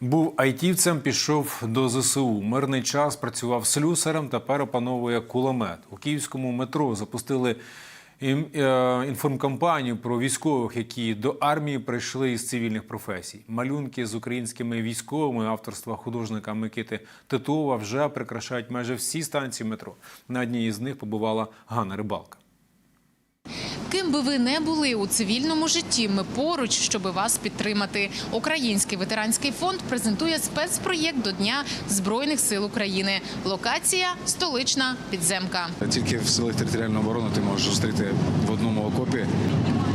Був айтівцем, пішов до ЗСУ. Мирний час працював слюсарем, тепер опановує кулемет. У київському метро запустили е, інформкампанію про військових, які до армії прийшли із цивільних професій. Малюнки з українськими військовими авторства художника Микити Титова вже прикрашають майже всі станції метро. На одній із них побувала Ганна Рибалка. Ким би ви не були у цивільному житті, ми поруч, щоб вас підтримати. Український ветеранський фонд презентує спецпроєкт до Дня Збройних сил України. Локація столична підземка. Тільки в силах територіальної оборони ти можеш зустріти в одному окопі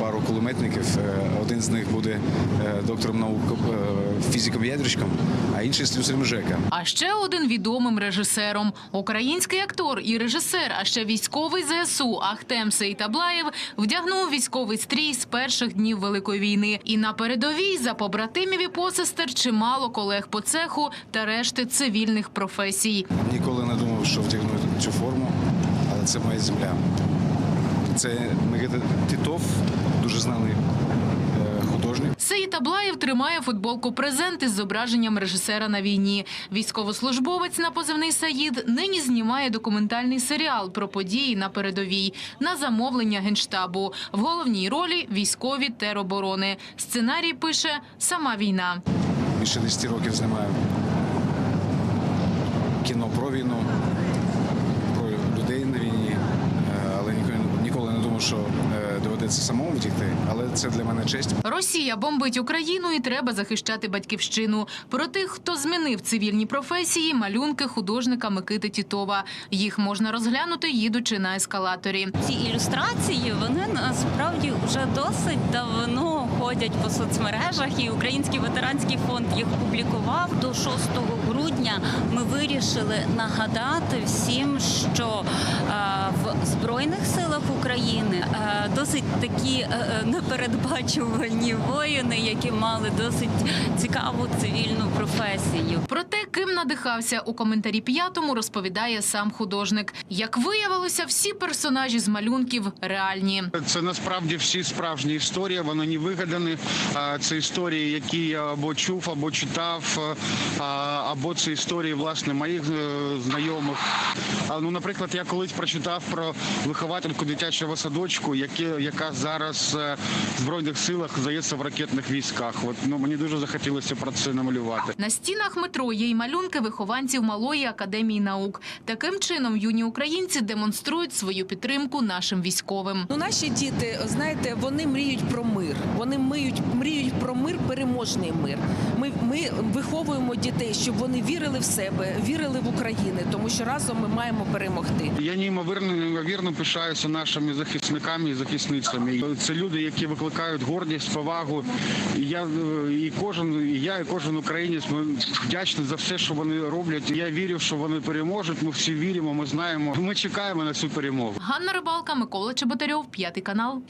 пару кулеметників. Е, Один з них буде е, доктором наук е, фізиком-ядричком, а інший слюсарем ЖЕКа. А ще один відомим режисером. Український актор і режисер, а ще військовий ЗСУ Ахтем Сейтаблаєв вдягнув військовий стрій з перших днів Великої війни. І на передовій за побратимів і посестер чимало колег по цеху та решти цивільних професій. Ніколи не думав, що вдягну цю форму, але це моя земля. Це Микита Титов, дуже знаний е, художник. Сеїд Аблаєв тримає футболку презент із зображенням режисера на війні. Військовослужбовець на позивний Саїд нині знімає документальний серіал про події на передовій на замовлення генштабу. В головній ролі військові тероборони. Сценарій пише сама війна. Більше 10 років знімаю кіно про війну, про людей на війні, Е, але ніколи, думав, що е, доведеться самому втікти. Але це для мене честь. Росія бомбить Україну і треба захищати батьківщину. Про тих, хто змінив цивільні професії, малюнки художника Микити Тітова. Їх можна розглянути, їдучи на ескалаторі. Ці ілюстрації вони насправді вже досить давно ходять по соцмережах, і Український ветеранський фонд їх публікував. До 6 грудня ми вирішили нагадати всім, що е, в збройних силах України е, досить такі е, е, непередбачувані воїни, які мали досить цікаву цивільну професію. Про те, ким надихався у коментарі п'ятому, розповідає сам художник. Як виявилося, всі персонажі з малюнків реальні. Це насправді всі справжні історії. Вони не вигадані. Це історії, які я або чув, або читав, або це історії власне моїх е, знайомих. А, Ну, наприклад, я колись прочитав про виховательку дитячого садочку, яке, яка зараз е, в збройних силах здається в ракетних військах. От ну мені дуже захотілося про це намалювати. На стінах метро є й малюнки вихованців малої академії наук. Таким чином, юні українці демонструють свою підтримку нашим військовим. Ну, наші діти, знаєте, вони мріють про мир. Вони мріють, мріють про мир, переможний мир. Ми, ми виховуємо дітей, щоб вони вірили в себе, вірили в Україну, тому що разом ми маємо перемогти. Я неймовірно, неймовірно пишаюся нашими захисниками і захисницями. Це люди, які викликають гордість, повагу. І я і кожен, і я, і кожен українець. Ми вдячні за все, що вони роблять. Я вірю, що вони переможуть. Ми всі віримо. Ми знаємо. Ми чекаємо на цю перемогу. Ганна Рибалка, Микола Чеботарьов, п'ятий канал.